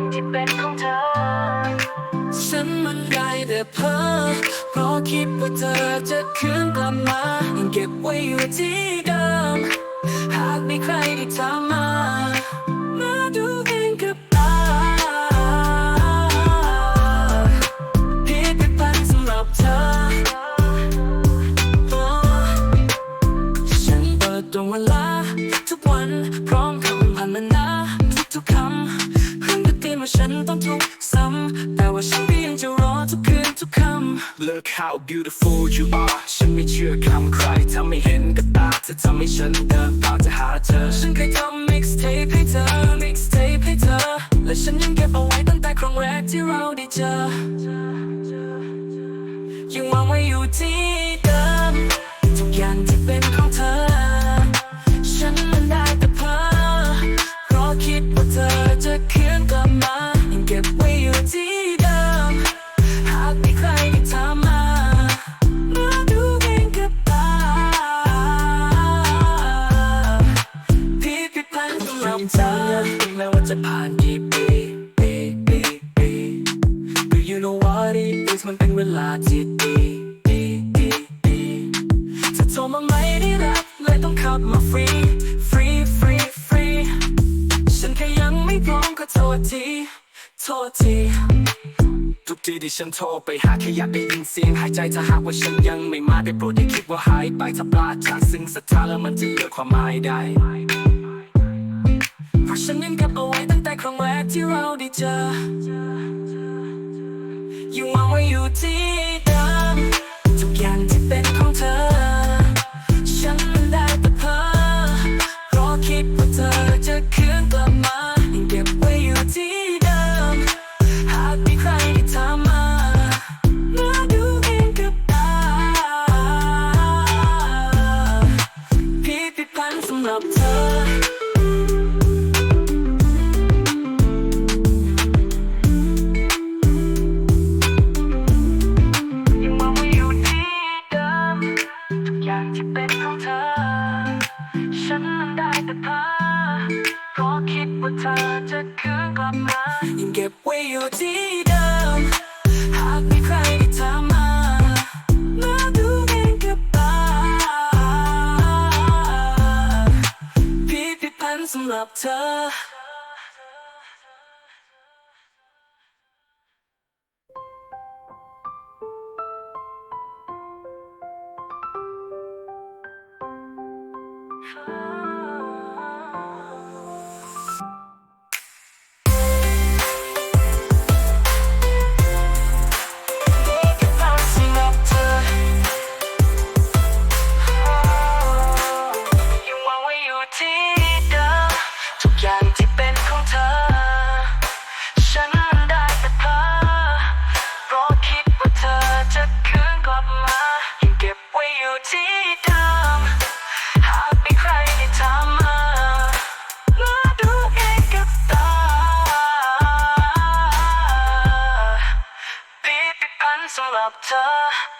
างที่เป็นของเธอ ฉันมันได้แต่เพ้อเพราะคิดว่าเธอจะคืนกลับมายังเก็บไว้อยู่ที่เดิม หากมีใครที่ทำมามาดูเองกับตาผิดไปพันสำหรับเธอ ฉันเปิดดวงเวลา ทุกวันพร้อมคำพันนาทุกๆคำ ว่าฉันต้องทุกซ้ำแต่ว่าฉันก็ยังจะรอทุกคืนทุกคำ Look how beautiful you are ฉันไม่เชื่อคำใครถ้าไม่เห็นกับตาเธอทำให้ฉันเดินตามจะหาเธอ ฉันเคยทำ mixtape ให้เธอ mixtape ให้เธอ และฉันยังเก็บเอาไว้ตั้งแต่ครั้งแรกที่เราได้เจอ ยังวางไว้อยู่ที่เดิมทุกอย่างที่เป็นของ จะผ่านกี่ปีปีปีปี Do you know what it is มันเป็นเวลาที่ดีดีดีดีเธอโทรมาไหมได้รับเลยต้องขับมาฟรีฟรีฟรีฟรีฉันแค่ยังไม่พร้อมก็โทษทีโทษทีทุกทีที่ฉันโทรไปหาแค่อยากได้ยินเสียงหายใจถ้าหากว่าฉันยังไม่มาได้โปรดอย่าคิดว่าหายไปถ้าปลาดจากซึ่งศรัทธาแล้วมันจะเหลือความหมายได้ ราะฉันยังเก็บเอาไว้ตั้งแต่ครั้งแรกที่เราได้เจอยังวางไว้อยู่ที่ เพราะคิดว่าเธอจะคืนกลับมายังเก็บไว้อยู่ที่เดิม หากมีใครที่ทำมามาดูเองกับตาพิพิธภัณฑ์สำหรับเธอ。 없다.